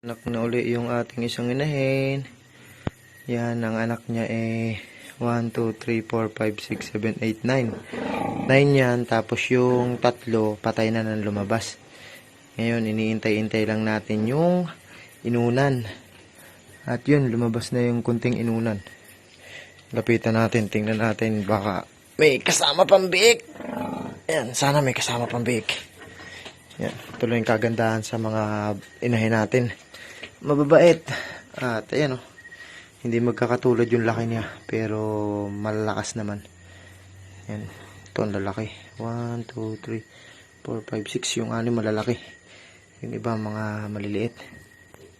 Anak na uli yung ating isang inahin. Yan, ang anak niya eh 1, 2, 3, 4, 5, 6, 7, 8, 9. 9 yan, tapos yung tatlo, patay na nang lumabas. Ngayon, iniintay-intay lang natin yung inunan. At yun, lumabas na yung kunting inunan. Lapitan natin, tingnan natin, baka may kasama pang biik. Yan, sana may kasama pang biik. Yan, tuloy yung kagandahan sa mga inahin natin. Mababait. At ayan oh, hindi magkakatulad yung laki niya, pero malalakas naman. Yan, ito ang lalaki. 1, 2, 3, 4, 5, 6. Yung anim malalaki. Yung iba mga maliliit.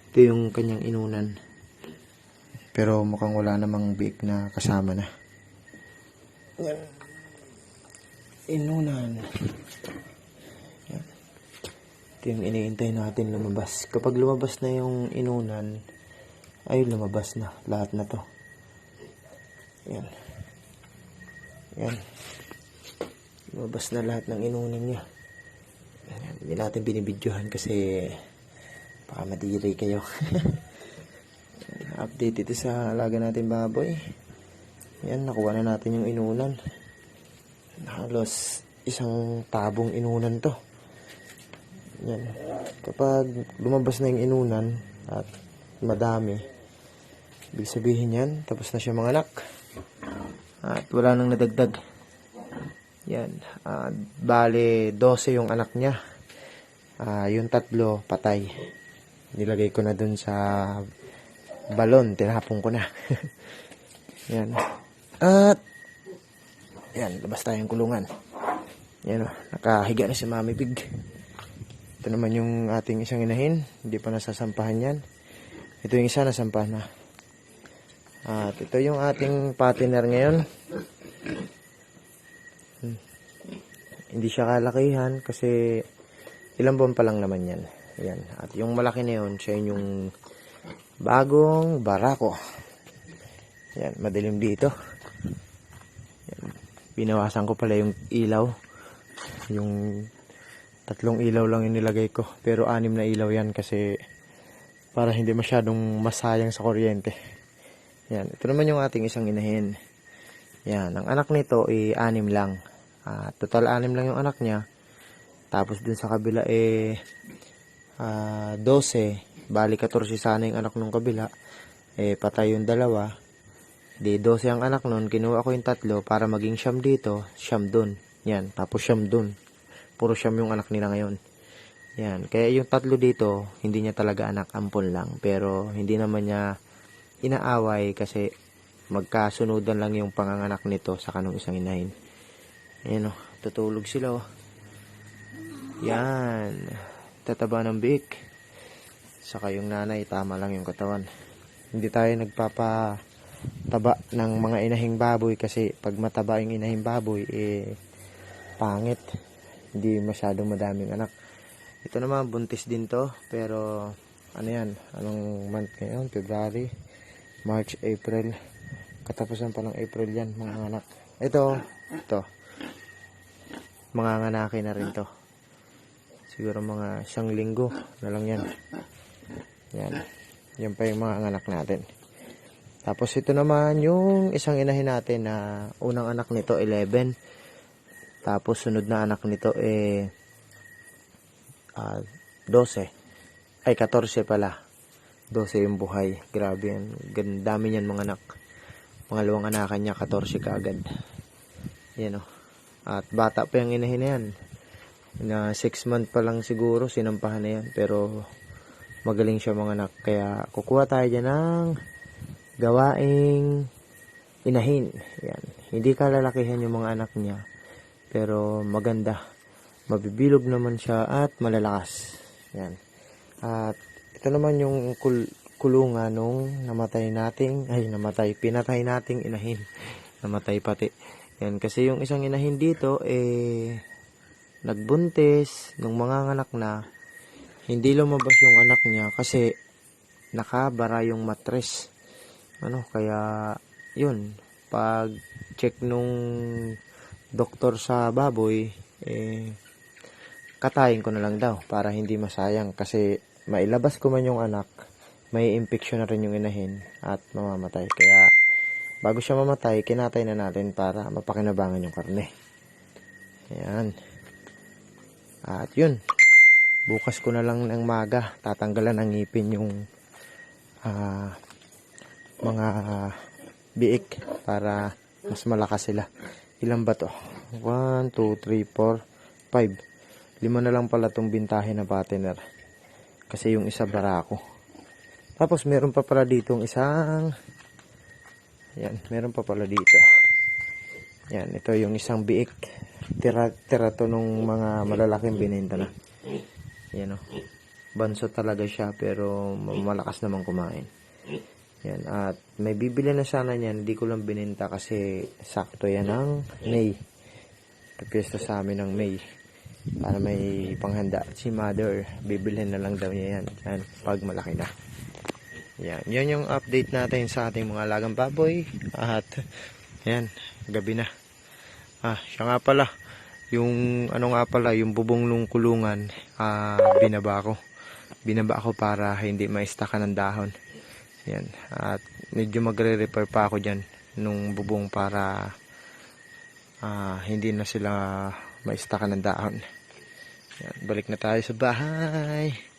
Ito yung kanyang inunan. Pero mukhang wala namang big na kasama na. Yan. Inunan. Ito yung iniintay natin lumabas. Kapag lumabas na yung inunan, ay lumabas na. Lahat na to. Yan. Yan. Lumabas na lahat ng inunan niya. Yan. Hindi natin binibidyohan kasi baka madiri kayo. Update ito sa alaga natin baboy. Yan, nakuha na natin yung inunan. Halos isang tabong inunan to. Yan. Kapag lumabas na yung inunan at madami, ibig sabihin yan, tapos na siya mga anak. At wala nang nadagdag. Yan. At bale, 12 yung anak niya. Ah, yung tatlo, patay. Nilagay ko na dun sa balon. Tinapon ko na. yan. At, yan, labas tayong kulungan. Yan o, nakahiga na si Mami Pig. Ito naman yung ating isang inahin. Hindi pa nasasampahan yan. Ito yung isa nasampahan na. At ito yung ating partner ngayon. Hmm. Hindi siya kalakihan kasi ilang buwan pa lang naman yan. Yan. At yung malaki na yun, siya yung bagong barako. Yan, madilim dito. Yan. Binawasan ko pala yung ilaw. Yung tatlong ilaw lang yung nilagay ko. Pero anim na ilaw yan kasi para hindi masyadong masayang sa kuryente. Yan. Ito naman yung ating isang inahin. Yan. Ang anak nito ay anim lang. Ah, total anim lang yung anak niya. Tapos dun sa kabila eh ah, 12. Bali 14 sana yung anak nung kabila. Eh patay yung dalawa. Di 12 ang anak nun. Kinuha ko yung tatlo para maging siyam dito. Siyam dun. Yan. Tapos siyam dun. Puro siyam yung anak nila ngayon. Yan. Kaya yung tatlo dito, hindi niya talaga anak. Ampon lang. Pero hindi naman niya inaaway kasi magkasunodan lang yung panganganak nito sa kanong isang inahin. Ayan o, tutulog sila o. Yan. Tataba ng biik. Saka yung nanay, tama lang yung katawan. Hindi tayo nagpapataba ng mga inahing baboy kasi pag mataba yung inahing baboy, eh, pangit. Hindi masyadong madaming anak. Ito naman, buntis din to. Pero, ano yan? Anong month ngayon? February, March, April. Katapusan pa ng April yan, mga anak. Ito, ito. Mga nganaki na rin to. Siguro mga isang linggo na lang yan. Yan. Yan pa yung mga anak natin. Tapos ito naman yung isang inahin natin na unang anak nito 11. Tapos sunod na anak nito eh ah, 12. Ay 14 pala. 12 yung buhay. Grabe yan. Gan dami niyan mga anak. Mga luwang anakan niya 14 kaagad. Yan o. At bata pa yung inahin na yan. Na 6 month pa lang siguro sinampahan na yan. Pero magaling siya mga anak. Kaya kukuha tayo dyan ng gawaing inahin. Yan. Hindi kalalakihan yung mga anak niya. Pero maganda. Mabibilog naman siya at malalakas. Yan. At ito naman yung kul kulungan nung namatay nating, ay namatay, pinatay nating inahin. Namatay pati. Yan. Kasi yung isang inahin dito, eh, nagbuntis, nung mga anak na, hindi lumabas yung anak niya kasi nakabara yung matres. Ano, kaya, yun, pag check nung doktor sa baboy, eh, katayin ko na lang daw para hindi masayang kasi mailabas ko man yung anak, may infection na rin yung inahin at mamamatay. Kaya bago siya mamatay, kinatay na natin para mapakinabangan yung karne. Ayan. At yun, bukas ko na lang ng maga, tatanggalan ng ngipin yung ah, mga biik para mas malakas sila. Ilan ba to? 1, 2, 3, 4, 5. Lima na lang pala tong bintahe na patiner. Kasi yung isa barako. Tapos meron pa pala ditong isang yan, meron pa pala dito. Yan, ito yung isang biik. Tira, tira to nung mga malalaking binenta na. Yan o. Banso talaga siya pero malakas naman kumain. Yan, at may bibili na sana niyan, hindi ko lang bininta kasi sakto yan ng May. Pagpiyesta sa amin ng May. Para may panghanda. Si mother, bibilhin na lang daw niya yan. Yan, pag malaki na. Yan, yan yung update natin sa ating mga alagang baboy. At, yan, gabi na. Ah, siya nga pala. Yung, ano nga pala, yung bubong nung kulungan, ah, binaba ko. Binaba ko para hindi maistakan ng dahon. Yan. At medyo magre-repair pa ako dyan nung bubong para ah, hindi na sila maistakan ng dahon. Yan. Balik na tayo sa bahay.